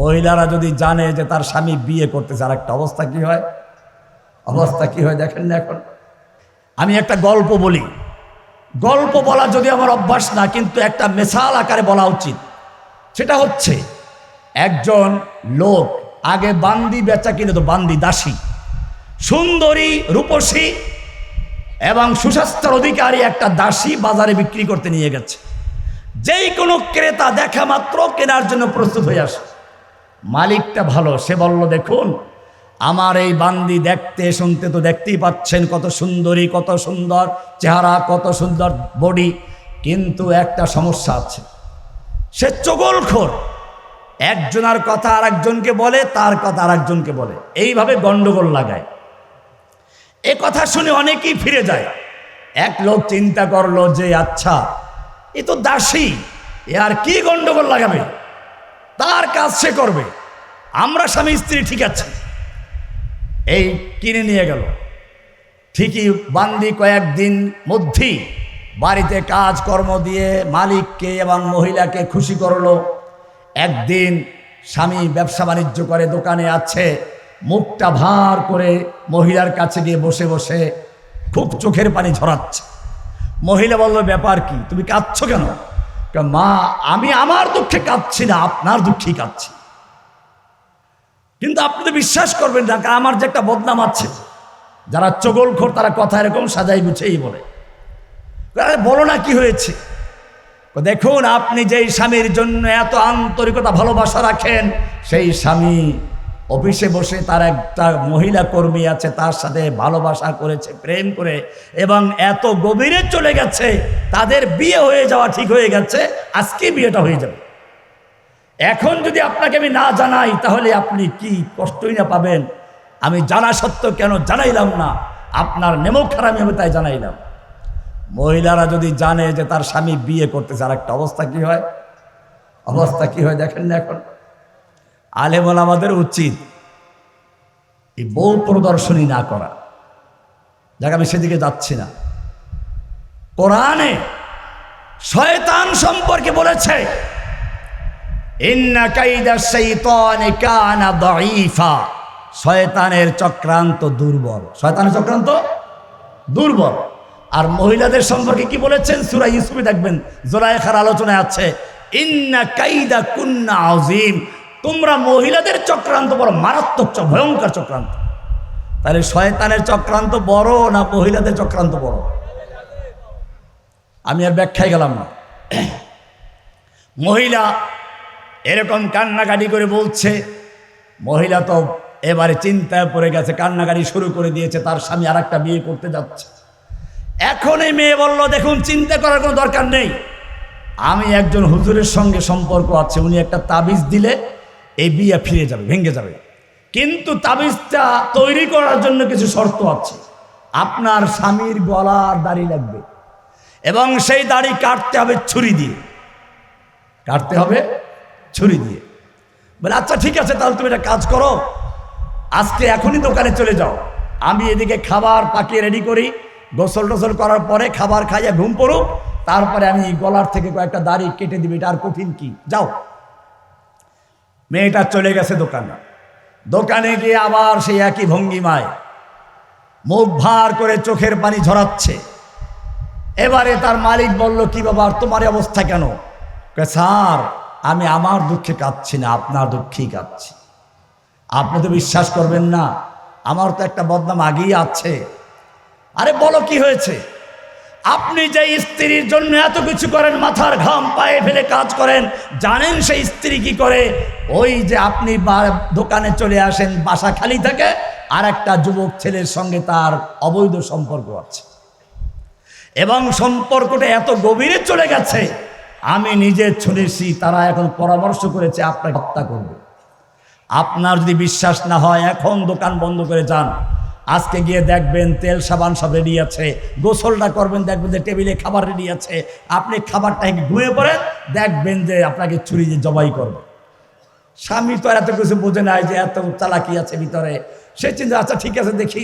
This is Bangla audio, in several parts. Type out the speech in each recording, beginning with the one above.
মহিলারা যদি জানে যে তার স্বামী বিয়ে করতেছে আর একটা অবস্থা কি হয়? অবস্থা কি হয় দেখেন না এখন? আমি একটা গল্প বলি। গল্প বলা যদি আমার অভ্যাস না, কিন্তু একটা মেশাল আকারে বলা উচিত। সেটা হচ্ছে, একজন লোক আগে বান্দি বেচা কিনে তো বান্দি দাসী, সুন্দরী, রূপসী এবং সুস্বাস্থ্যের অধিকারী একটা দাসী বাজারে বিক্রি করতে নিয়ে গেছে। যেই কোনো ক্রেতা দেখা মাত্র কেনার জন্য প্রস্তুত হয়ে আসে। মালিকটা ভালো, সে বলল, দেখুন, আমার এই বান্দি দেখতে, শুনতে তো দেখতেই পাচ্ছেন কত সুন্দরী, কত সুন্দর চেহারা, কত সুন্দর বডি, কিন্তু একটা সমস্যা আছে। সে চগলখোর। একজনের কথা আর একজনকে বলে, তার কথা আর একজনকে বলে। এইভাবে গন্ডগোল লাগায়। এ কথা শুনে অনেকেই ফিরে যায়। এক লোক চিন্তা করল যে আচ্ছা এ তো দাসী, এ আর কি গন্ডগোল লাগাবে? তার কাজ সে করবে। আমরা স্বামী স্ত্রী ঠিক আছে। এই কিনে নিয়ে গেল। ঠিকই বান্দি কয়েকদিন মধ্যেই বাড়িতে কাজ কর্ম দিয়ে মালিককে এবং মহিলাকে খুশি করল। একদিন স্বামী ব্যবসা বাণিজ্য করে, দোকানে আছে, মুখটা ভার করে মহিলার কাছে গিয়ে বসে বসে খুব চোখের পানি ঝরাচ্ছে। মহিলা বলল, ব্যাপার কি? তুমি কাঁদছো কেন? মা, আমি আমার দুঃখে কাঁদছি না, আপনার দুঃখেই কাঁদছি। কিন্তু আপনি তো বিশ্বাস করবেন না আমার যে একটা বদনাম আছে। যারা চগলখোর, তারা কথা এরকম সাজাই গুছেই বলে। বলো না কি হয়েছে? দেখুন, আপনি যেই স্বামীর জন্য এত আন্তরিকতা, ভালোবাসা রাখেন, সেই স্বামী অফিসে বসে তার একটা মহিলা কর্মী আছে, তার সাথে ভালোবাসা করেছে, প্রেম করে, এবং এত গভীরে চলে গেছে, তাদের বিয়ে হয়ে যাওয়া ঠিক হয়ে গেছে, আজকে বিয়েটা হয়ে যাবে। এখন যদি আপনাকে আমি না জানাই, তাহলে আপনি কি কষ্টই না পাবেন? আমি জানা সত্ত্বেও কেন জানাইলাম না? আপনার নেমো খারাপ আমি তাই জানাইলাম। মহিলারা যদি জানে যে তার স্বামী বিয়ে করতেছে আর একটা অবস্থা কি হয়? অবস্থা কি হয় দেখেন না এখন? আলেমল আমাদের উচিত এই বউ প্রদর্শনী না করা। যাক, আমি সেদিকে যাচ্ছি না। কোরআনে শয়তান সম্পর্কে বলেছে ইন্না কাইদা শাইতানি কানা দাঈফা। শয়তানের চক্রান্ত দুর্বল। শয়তানের চক্রান্ত দুর্বল। আর মহিলাদের সম্পর্কে কি বলেছেন? সূরা ইউসুফে দেখবেন জোরায়েখার আলোচনায় আছে, ইন্না কাইদা কুন্না আযীম। তোমরা মহিলাদের চক্রান্ত বড় মারাত্মক ভয়ঙ্কর চক্রান্ত। তাহলে শয়তানের চক্রান্ত বড় না মহিলাদের চক্রান্ত বড়? আমি আর ব্যাখ্যায় গেলাম না। মহিলা এরকম কান্নাকাটি করে বলছে, মহিলা তো এবারে চিন্তায় পড়ে গেছে, কান্নাকাটি শুরু করে দিয়েছে, তার স্বামী আর একটা বিয়ে করতে যাচ্ছে। এখন এই মেয়ে বলল, দেখুন, চিন্তা করার কোনো দরকার নেই। আমি একজন হুজুরের সঙ্গে সম্পর্ক আছে, উনি একটা তাবিজ দিলে এই বিয়ে ফিরে যাবে, ভেঙে যাবে। কিন্তু তাবিজটা তৈরি করার জন্য কিছু শর্ত আছে। আপনার স্বামীর গলার দাড়ি লাগবে এবং সেই দাড়ি কাটতে হবে ছুরি দিয়ে। কাটতে হবে ছুরি দিয়ে। বলে আচ্ছা ঠিক আছে, তাহলে তুমি একটা কাজ করো। আজকে এখনই দোকানে চলে যাও। আমি এদিকে খাবার পাকিয়ে রেডি করি। গোসল টোসল করার পরে খাবার খাইয়ে ঘুম পড়ুক। তারপরে আমি গলার থেকে কয়েকটা দাড়ি কেটে দিবি। এটা আর কঠিন কি? যাও। মেয়েটা চলে গেছে দোকানে। দোকানে গিয়ে আবার সেই একই ভঙ্গিমায় মুখ ভার করে চোখের পানি ঝরাচ্ছে। এবারে তার মালিক বলল, কি বাবা তোমার অবস্থা কেন? স্যার আমি আমার দুঃখে কাঁদছি না, আপনার দুঃখেই কাঁদছি। আপনি তো বিশ্বাস করবেন না, আমার তো একটা বদনাম আগেই আছে। আরে বলো কি হয়েছে? আপনি যে স্ত্রীর জন্য এত কিছু করেন, মাথার ঘাম পায়ে ফেলে কাজ করেন, জানেন সেই স্ত্রী কি করে? ওই যে আপনি দোকানে চলে আসেন, বাসা খালি থাকে আর একটা যুবক ছেলের সঙ্গে তার অবৈধ সম্পর্ক আছে। এবং সম্পর্কটা এত গভীরে চলে গেছে আমি নিজে শুনেছি তারা এখন পরামর্শ করেছে, আপনাকে হত্যা করবে। আপনার যদি বিশ্বাস না হয়, এখন দোকান বন্ধ করে যান। আজকে গিয়ে দেখবেন তেল সাবান সব রেডি আছে, গোসলটা করবেন, দেখবেন যে টেবিলে খাবার রেডি আছে। আপনি খাবারটা ঘুমিয়ে পড়েন, দেখবেন যে আপনাকে ছুরি দিয়ে জবাই করবে। স্বামী তো এত কিছু বোঝে নাই যে এত চালাকি আছে ভিতরে। সে চিন্তা আচ্ছা ঠিক আছে, দেখি।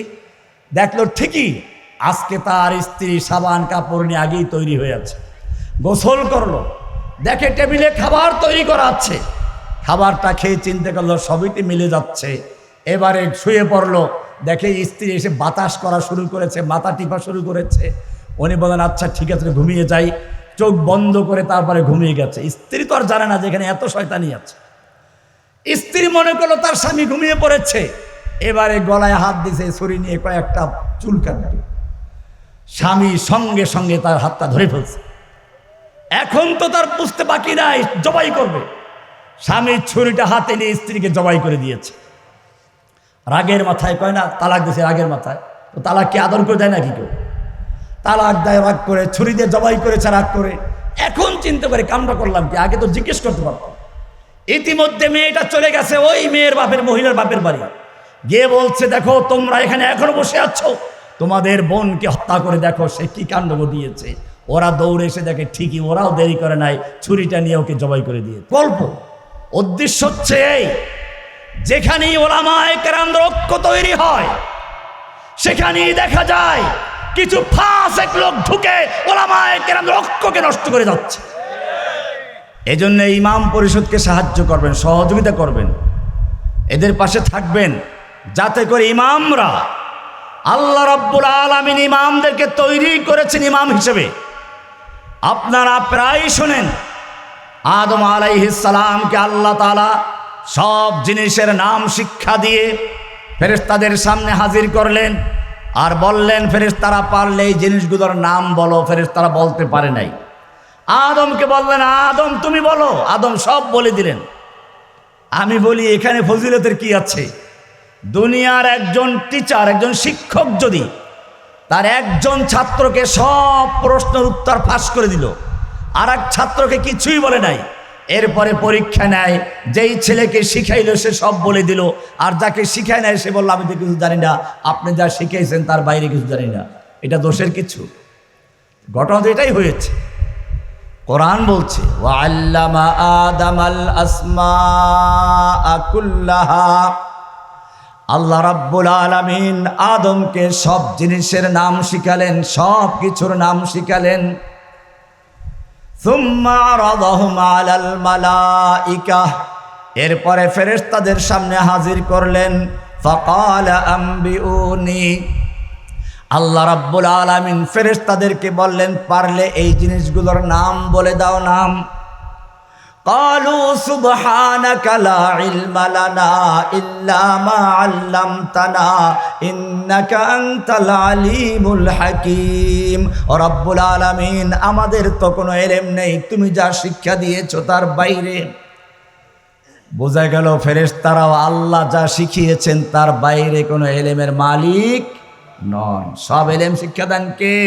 দেখল ঠিকই, আজকে তার স্ত্রী সাবান কাপড় নিয়ে আগেই তৈরি হয়ে আছে। গোসল করল। দেখে টেবিলে খাবার তৈরি করা আছে। খাবারটা খেয়ে চিন্তা করল সবইতে মিলে যাচ্ছে। এবারে শুয়ে পড়ল। দেখে স্ত্রী এসে বাতাস করা শুরু করেছে, মাথা টিপা শুরু করেছে। উনি বলেন আচ্ছা ঠিক আছে ঘুমিয়ে যাই। চোখ বন্ধ করে তারপরে ঘুমিয়ে গেছে। স্ত্রী তো আর জানে না যেখানে এত শয়তানি আছে। স্ত্রী মনে করল, তার স্বামী ঘুমিয়ে পড়েছে। এবারে গলায় হাত দিছে, ছুরি নিয়ে কয়েকটা চুল কাটবে স্বামী সঙ্গে সঙ্গে তার হাতটা ধরে ফেলছে। এখন তো তার পুষতে বাকি নাই, জবাই করবে। স্বামীর ছুরিটা হাতে নিয়ে স্ত্রীকে জবাই করে দিয়েছে। রাগের মাথায় কয় না, তালাক দিয়েছে রাগের মাথায়। তো তালাক কি আদর করে দেয় নাকি কেউ? তালাক দেয়, রাগ করে, ছুরি দিয়ে জবাই করেছে রাগ করে। এখন চিনতে পারি কামটা করলাম কি, আগে তো জিজ্ঞেস করতে পারতাম। ইতিমধ্যে মেয়েটা চলে গেছে ওই মেয়ের বাপের, মহিলার বাপের বাড়ি। গিয়ে বলছে, দেখো, তোমরা এখানে এখনও বসে আছো। তোমাদের বোনকে হত্যা করে দেখো, সে কি কাণ্ড দিয়েছে? ওরা দৌড়ে এসে দেখে ঠিকই ওরাও দেরি করে নাই, ছুরিটা নিয়ে ওকে জবাই করে দিয়ে। গল্প। উদ্দেশ্য হচ্ছে এই, যেখানেই ওলামায় কেরাম রক্ষ তৈরি হয়, সেখানেই দেখা যায় কিছু ফাঁস এক লোক ঢুকে ওলামায় কেরাম রক্ষকে নষ্ট করে যাচ্ছে। এজন্য ইমাম পরিষদকে সাহায্য করবেন, সহযোগিতা করবেন। এদের পাশে থাকবেন যাতে করে ইমামরা আল্লাহ রব্বুল আলমিন ইমামদেরকে তৈরি করেছেন ইমাম হিসেবে। আপনারা প্রায় শোনেন, আদম আলাইহিসালামকে আল্লাহ তালা সব জিনিসের নাম শিক্ষা দিয়ে ফেরেশতাদের সামনে হাজির করলেন আর বললেন, ফেরেশতারা পারলে এই জিনিসগুলোর নাম বলো, ফেরেশতারা বলতে পারে নাই। আদমকে বললেন, আদম তুমি বলো, আদম সব বলে দিলেন। আমি বলি, এখানে ফজিলতের কি আছে? দুনিয়ার একজন টিচার একজন শিক্ষক যদি তার একজন ছাত্রকে সব প্রশ্নের উত্তর ফাঁস করে দিল। আর এক ছাত্রকে কিছুই বলে নাই। এরপরে পরীক্ষা নেয়, যেই ছেলেকে শিখাইলো সে সব বলে দিল। আর যাকে শিখায় নেয় সে বলল, আমি তো কিছু জানি না। আপনি যা শিখাইছেন, তার বাইরে কিছু জানি না। এটা দোষের কিছু? ঘটনা তো এটাই হয়েছে। কোরআন বলছে ওয়াল্লামা আদামাল আসমা কুল্লাহা আল্লাহ রাব্বুল আলামিন আদমকে সব জিনিসের নাম শিখালেন, সব কিছুর নাম শিখালেন। এরপরে ফেরেশতাদের সামনে হাজির করলেন, ফাকাল আল্লাহ রাব্বুল আলামিন ফেরেশতাদেরকে বললেন, পারলে এই জিনিসগুলোর নাম বলে দাও নাম। قالوا سبحانك لا علم لنا إلا ما علمتنا إنك أنت العليم الحكيم رب العالمين আমাদের তো কোনো এলেম নেই তুমি যা শিক্ষা দিয়েছো তার বাইরে বোঝা গেল ফেরেশতারাও আল্লাহ যা শিখিয়েছেন তার বাইরে কোনো এলেমের মালিক নন সব এলেম শিক্ষা দেন কে